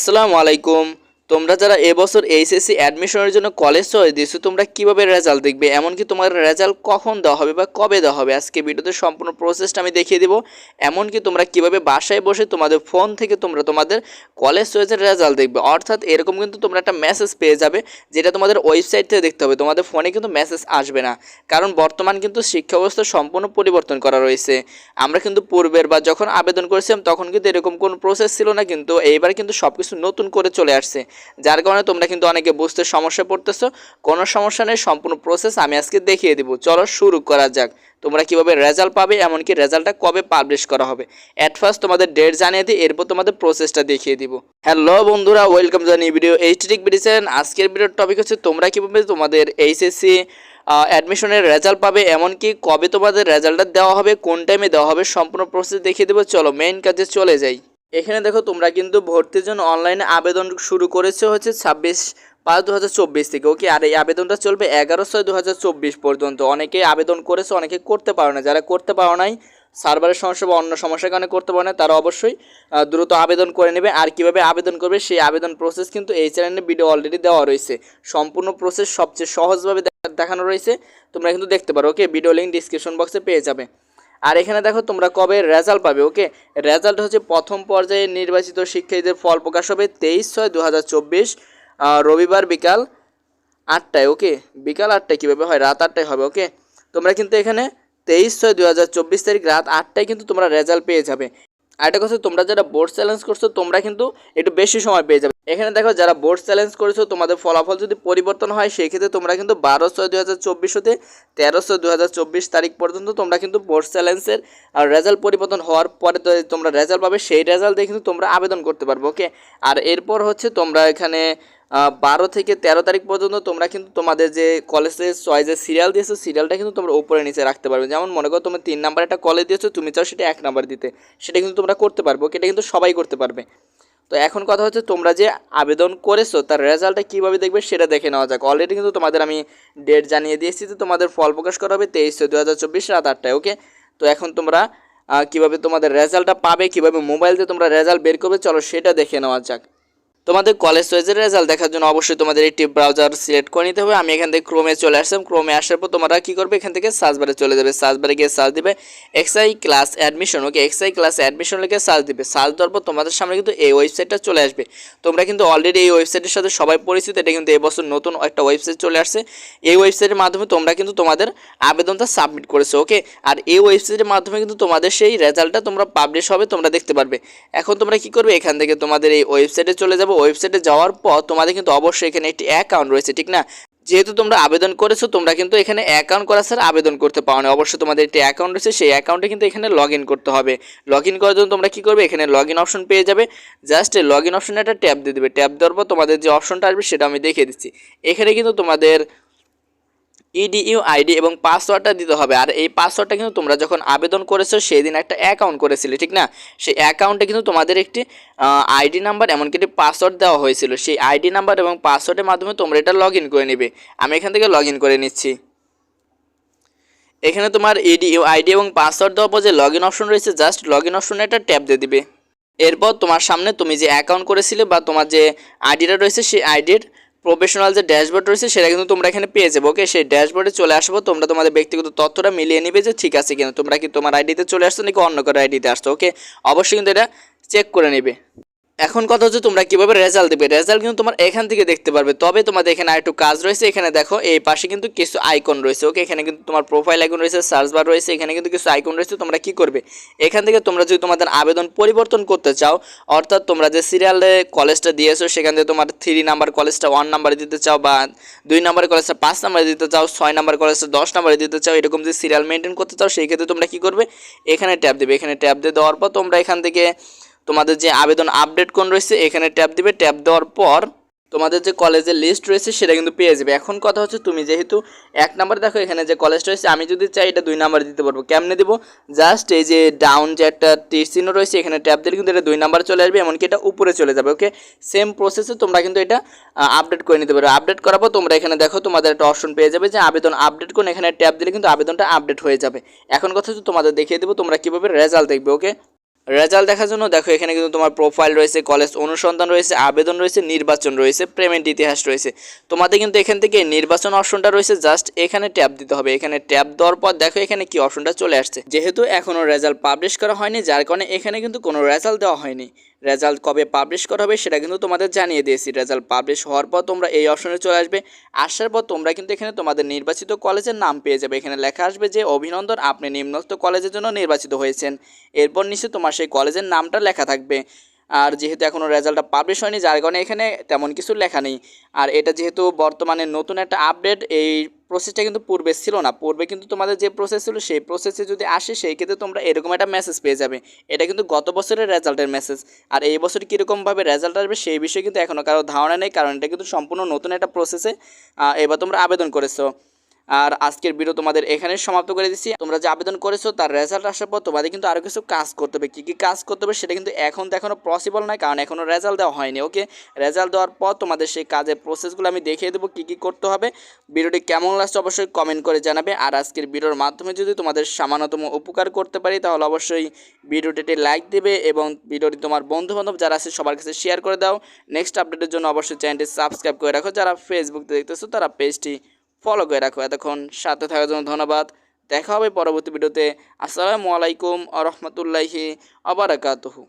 আসসালামু আলাইকুম। তোমরা যারা এবছর এইচএসসি অ্যাডমিশনের জন্য কলেজ চয়েস দিয়েছ, তোমরা কীভাবে রেজাল্ট দেখবে? এমনকি তোমার রেজাল্ট কখন দেওয়া হবে বা কবে দেওয়া হবে? আজকে ভিডিওতে সম্পূর্ণ প্রসেসটা আমি দেখিয়ে দেবো। এমনকি তোমরা কীভাবে বাসায় বসে তোমাদের ফোন থেকে তোমরা তোমাদের কলেজ চয়েসের রেজাল্ট দেখবে। অর্থাৎ এরকম কিন্তু তোমরা একটা মেসেজ পেয়ে যাবে, যেটা তোমাদের ওয়েবসাইট থেকে দেখতে হবে। তোমাদের ফোনে কিন্তু মেসেজ আসবে না। কারণ বর্তমান কিন্তু শিক্ষা ব্যবস্থা সম্পূর্ণ পরিবর্তন করা রয়েছে। আমরা কিন্তু পূর্বের বা যখন আবেদন করেছিলাম, তখন কিন্তু এরকম কোনো প্রসেস ছিল না কিন্তু, এইবার কিন্তু সব কিছু নতুন করে চলে আসছে। যার কারণে তোমরা কিন্তু অনেকে বুঝতে সমস্যা পড়তেছো। কোনো সমস্যা নেই, সম্পূর্ণ প্রসেস আমি আজকে দেখিয়ে দিব। চলো শুরু করা যাক। তোমরা কীভাবে রেজাল্ট পাবে, এমনকি রেজাল্টটা কবে পাবলিশ করা হবে। অ্যাট ফার্স্ট তোমাদের ডেট জানিয়ে দিই, এরপর তোমাদের প্রসেসটা দেখিয়ে দিব। হ্যালো বন্ধুরা ওয়েলকাম জানি ভিডিও এইচটিক বিডিসেন আজকের ভিডিওর টপিক হচ্ছে, তোমরা কীভাবে তোমাদের এইচএসসি অ্যাডমিশনের রেজাল্ট পাবে, এমনকি কবে তোমাদের রেজাল্টটা দেওয়া হবে, কোন টাইমে দেওয়া হবে, সম্পূর্ণ প্রসেস দেখিয়ে দেবো। চলো মেইন কাজে চলে যাই। এখানে দেখো তোমরা কিন্তু ভর্তির জন্য অনলাইনে আবেদন শুরু করেছে হচ্ছে ছাব্বিশ পাঁচ দু হাজার চব্বিশ থেকে ওকে আর এই আবেদনটা চলবে এগারো ছয় দু হাজার চব্বিশ পর্যন্ত। অনেকে আবেদন করেছে, অনেকে করতে পারো না। যারা করতে পারো নাই, সার্ভারের সমস্যা বা অন্য সমস্যার কারণে করতে পারে না, তারা অবশ্যই দ্রুত আবেদন করে নেবে। আর কীভাবে আবেদন করবে, সেই আবেদন প্রসেস কিন্তু এই চ্যানেলে ভিডিও অলরেডি দেওয়া রয়েছে। সম্পূর্ণ প্রসেস সবচেয়ে সহজভাবে দেখা- দেখানো রয়েছে। তোমরা কিন্তু দেখতে পারো ওকে ভিডিও লিঙ্ক ডিসক্রিপশন বক্সে পেয়ে যাবে। আর এখানে দেখো তোমরা কবে রেজাল্ট পাবে ওকে রেজাল্ট হচ্ছে প্রথম পর্যায়ে নির্বাচিত শিক্ষার্থীদের ফল প্রকাশ হবে তেইশ ছয় দু রবিবার বিকাল আটটায় ওকে বিকাল আটটায় কীভাবে হয়? রাত আটটায় হবে ওকে তোমরা কিন্তু এখানে তেইশ ছয় দু তারিখ রাত আটটায় কিন্তু তোমরা রেজাল্ট পেয়ে যাবে। আরেকটা কথা তোমরা যারা বোর্ড চ্যালেঞ্জ করছ, তোমরা কিন্তু একটু বেশি সময় পেয়ে যাবে। এখানে দেখো, যারা বোর্ড চ্যালেঞ্জ করেছ, তোমাদের ফলাফল যদি পরিবর্তন হয় সেই ক্ষেত্রে তোমরা কিন্তু বারো ছয় দু হাজার চব্বিশ হতে তেরো ছয় দু হাজার চব্বিশ তারিখ পর্যন্ত তোমরা কিন্তু বোর্ড চ্যালেঞ্জের আর রেজাল্ট পরিবর্তন হওয়ার পরে তোমরা রেজাল্ট পাবে, সেই রেজাল্ট দিয়ে কিন্তু তোমরা আবেদন করতে পারব ওকে আর এরপর হচ্ছে তোমরা এখানে বারো থেকে তেরো তারিখ পর্যন্ত তোমরা কিন্তু তোমাদের যে কলেজের চয়েসের সিরিয়াল দিয়েছ সিরিয়ালটা কিন্তু তোমরা উপরে নিচে রাখতে পারবে। যেমন মনে করো তুমি তিন নাম্বার একটা কলেজ দিয়েছ, তুমি চাও সেটা এক নাম্বার দিতে। সেটা কিন্তু তোমরা করতে পারবে এটা কিন্তু সবাই করতে পারবে। তো এখন কথা হচ্ছে তোমরা যে আবেদন করেছ, তার রেজাল্টটা কীভাবে দেখবে সেটা দেখে নেওয়া যাক। অলরেডি কিন্তু তোমাদের আমি ডেট জানিয়ে দিয়েছি যে তোমাদের ফল প্রকাশ করা হবে তেইশ দু হাজার চব্বিশ রাত আটটায়, ওকে? তো এখন তোমরা কীভাবে তোমাদের রেজাল্টটা পাবে, কীভাবে মোবাইল দিয়ে তোমরা রেজাল্ট বের করবে, চলো সেটা দেখে নেওয়া যাক। তোমাদের কলেজ চয়েসের রেজাল্ট দেখার জন্য অবশ্যই তোমাদের একটি ব্রাউজার সিলেক্ট করে নিতে হবে। আমি এখান থেকে ক্রোমে চলে আসলাম। ক্রোমে আসার পর তোমরা কী করবে? এখান থেকে সার্চ বারে চলে যাবে। সার্চ বারে গিয়ে সার্চ দিবে। XI class admission okay XI class admission লিখে সার্চ দিবে। সার্চ দেওয়ার পর তোমাদের সামনে কিন্তু এই ওয়েবসাইটটা চলে আসবে। তোমরা কিন্তু অলরেডি এই ওয়েবসাইটের সাথে সবাই পরিচিত। এটা কিন্তু এবছর নতুন একটা ওয়েবসাইট চলে আসছে। এই ওয়েবসাইটের মাধ্যমে তোমরা কিন্তু তোমাদের আবেদনটা সাবমিট করেছ ওকে আর এই ওয়েবসাইটের মাধ্যমে কিন্তু তোমাদের সেই রেজাল্টটা তোমরা পাবলিশ হবে, তোমরা দেখতে পারবে। এখন তোমরা কি করবে? এখান থেকে তোমাদের এই ওয়েবসাইটে চলে যাব। ওয়েবসাইটে যাওয়ার পর তোমাদের কিন্তু অবশ্যই এখানে একটি অ্যাকাউন্ট রয়েছে, ঠিক না? যেহেতু তোমরা আবেদন করেছ, তোমরা কিন্তু এখানে অ্যাকাউন্ট করা ছাড়া আবেদন করতে পারো না। অবশ্যই তোমাদের একটি অ্যাকাউন্ট রয়েছে, সেই অ্যাকাউন্টে কিন্তু এখানে লগ করতে হবে। লগ করার জন্য তোমরা কী করবে? এখানে লগ অপশন পেয়ে যাবে। জাস্ট লগ ইন অপশনে একটা ট্যাব দিয়ে দেবে। ট্যাব দেওয়ার পর তোমাদের যে অপশনটা আসবে, সেটা আমি দেখিয়ে দিচ্ছি। এখানে কিন্তু তোমাদের ইডিইউ আইডি এবং পাসওয়ার্ডটা দিতে হবে। আর এই পাসওয়ার্ডটা কিন্তু তোমরা যখন আবেদন করেছ সেই দিন একটা অ্যাকাউন্ট করেছিলে, ঠিক না? সেই অ্যাকাউন্টে কিন্তু তোমাদের একটি আইডি নাম্বার এমনকি একটি পাসওয়ার্ড দেওয়া হয়েছিল। সেই আইডি নাম্বার এবং পাসওয়ার্ডের মাধ্যমে তোমরা এটা লগ করে নেবে। আমি এখান থেকে লগ করে নিচ্ছি। এখানে তোমার ইডিইউ আইডি এবং পাসওয়ার্ড দেওয়ার পর যে লগ ইন অপশন রয়েছে জাস্ট লগ ইন অপশনে একটা ট্যাপ দিয়ে দিবে। এরপর তোমার সামনে তুমি যে অ্যাকাউন্ট করেছিলে বা তোমার যে আইডিটা রয়েছে, সেই আইডির প্রফেশনাল যে ড্যাশবোর্ড রয়েছে সেটা কিন্তু তোমরা এখানে পেয়ে যাব, ওকে? সেই ড্যাশবোর্ডে চলে আসব, তোমরা তোমাদের ব্যক্তিগত তথ্যটা মিলিয়ে নিবে যে ঠিক আছে কিনা। তোমরা কি তোমার আইডিতে চলে আসছো নাকি অন্য কারও আইডিতে আসছো, ওকে? অবশ্যই কিন্তু এটা চেক করে নেবে। এখন কথা হচ্ছে তোমরা কীভাবে রেজাল্ট দেবে? রেজাল্ট কিন্তু তোমার এখান থেকে দেখতে পারবে। তবে তোমাদের এখানে আরেকটু কাজ রয়েছে। এখানে দেখো, এই পাশে কিন্তু কিছু আইকন রয়েছে ওকে এখানে কিন্তু তোমার প্রোফাইল আইকন রয়েছে সার্চ বার রয়েছে, এখানে কিন্তু কিছু আইকন রয়েছে। তোমরা কি করবে? এখান থেকে তোমরা যদি তোমাদের আবেদন পরিবর্তন করতে চাও, অর্থাৎ তোমরা যে সিরিয়ালে কলেজটা দিয়েছ, সেখান থেকে তোমার থ্রি নাম্বার কলেজটা ওয়ান নাম্বারে দিতে চাও বা দুই নাম্বার কলেজটা পাঁচ নাম্বারে দিতে চাও, ছয় নাম্বার কলেজটা দশ নাম্বারে দিতে চাও, এরকম যে সিরিয়াল মেনটেন করতে চাও, সেই ক্ষেত্রে তোমরা কি করবে? এখানে ট্যাপ দেবে। এখানে ট্যাপ দিয়ে দেওয়ার পর তোমরা এখান থেকে তোমাদের যে আবেদন আপডেট কোন রয়েছে, এখানে ট্যাপ দিবে। ট্যাপ দেওয়ার পর তোমাদের যে কলেজের লিস্ট রয়েছে, সেটা কিন্তু পেয়ে যাবে। এখন কথা হচ্ছে তুমি যেহেতু এক নাম্বার দেখো, এখানে যে কলেজটা রয়েছে, আমি যদি চাই এটা দুই নাম্বার দিতে পারব। কেমনে দেবো? জাস্ট এই যে ডাউন যে একটা চিহ্ন রয়েছে, এখানে ট্যাপ দিলে কিন্তু এটা দুই নাম্বার চলে আসবে, এমনকি এটা উপরে চলে যাবে ওকে সেম প্রসেসে তোমরা কিন্তু এটা আপডেট করে নিতে পারো। আপডেট করার পর তোমরা এখানে দেখো, তোমাদের একটা অপশন পেয়ে যাবে যে আবেদন আপডেট করুন এখানে ট্যাপ দিলে কিন্তু আবেদনটা আপডেট হয়ে যাবে। এখন কথা হচ্ছে তোমাদের দেখিয়ে দেবো, তোমরা কীভাবে রেজাল্ট দেখবে ওকে রেজাল্ট দেখার জন্য দেখো, এখানে কিন্তু তোমার প্রোফাইল রয়েছে কলেজ অনুসন্ধান রয়েছে, আবেদন রয়েছে, নির্বাচন রয়েছে পেমেন্ট ইতিহাস রয়েছে। তোমাদের কিন্তু এখান থেকে নির্বাচন অপশনটা রয়েছে জাস্ট এখানে ট্যাপ দিতে হবে। এখানে ট্যাপ দেওয়ার পর দেখো, এখানে কি অপশনটা চলে আসছে। যেহেতু এখনও রেজাল্ট পাবলিশ করা হয়নি, যার কারণে এখানে কিন্তু কোনো রেজাল্ট দেওয়া হয়নি। রেজাল্ট কবে পাবলিশ করা হবে সেটা কিন্তু তোমাদের জানিয়ে দিয়েছি। রেজাল্ট পাবলিশ হওয়ার পর তোমরা এই অপশনে চলে আসবে। আসার পর তোমরা কিন্তু এখানে তোমাদের নির্বাচিত কলেজের নাম পেয়ে যাবে। এখানে লেখা আসবে যে, অভিনন্দন, আপনি নিম্নস্থ কলেজের জন্য নির্বাচিত হয়েছেন। এরপর নিশ্চয় তোমার সেই কলেজের নামটা লেখা থাকবে। আর যেহেতু এখনও রেজাল্টটা পাবলিশ হয়নি, যার কারণে এখানে তেমন কিছু লেখা নেই। আর এটা যেহেতু বর্তমানে নতুন একটা আপডেট এই প্রসেসটা কিন্তু পূর্বে ছিল না। পূর্বে কিন্তু তোমাদের যে প্রসেস ছিল, সেই প্রসেসে যদি আসে, সেই ক্ষেত্রে তোমরা এরকম একটা মেসেজ পেয়ে যাবে। এটা কিন্তু গত বছরের রেজাল্টের মেসেজ আর এই বছর কীরকমভাবে রেজাল্ট আসবে, সেই বিষয়ে কিন্তু এখনও কারও ধারণা নেই, কারণ এটা কিন্তু সম্পূর্ণ নতুন একটা প্রসেসে এবার তোমরা আবেদন করেছ। আর আজকের ভিডিও তোমাদের এখানে সমাপ্ত করে দিচ্ছি। তোমরা যে আবেদন করেছ, তার রেজাল্ট আসার পর তোমাদের কিন্তু আরও কিছু কাজ করতে হবে। কী কী কাজ করতে হবে সেটা কিন্তু এখন তো এখনও পসিবল নয়, কারণ এখনও রেজাল্ট দেওয়া হয়নি ওকে রেজাল্ট দেওয়ার পর তোমাদের সেই কাজের প্রসেসগুলো আমি দেখিয়ে দেবো, কী কী করতে হবে। ভিডিওটি কেমন লাগছে অবশ্যই কমেন্ট করে জানাবে। আর আজকের ভিডিওর মাধ্যমে যদি তোমাদের সামান্যতম উপকার করতে পারি, তাহলে অবশ্যই ভিডিওটিতে লাইক দেবে এবং ভিডিওটি তোমার বন্ধুবান্ধব যারা আছে, সবার কাছে শেয়ার করে দাও। নেক্সট আপডেটের জন্য অবশ্যই চ্যানেলটি সাবস্ক্রাইব করে রাখো। যারা ফেসবুকে দেখতেছো, তারা পেজটি ফলো করে রাখো। এতক্ষণ সাথে থাকার জন্য ধন্যবাদ। দেখা হবে পরবর্তী ভিডিওতে। আসসালামু আলাইকুম আ রহমতুল্লাহি আবরাকাতহু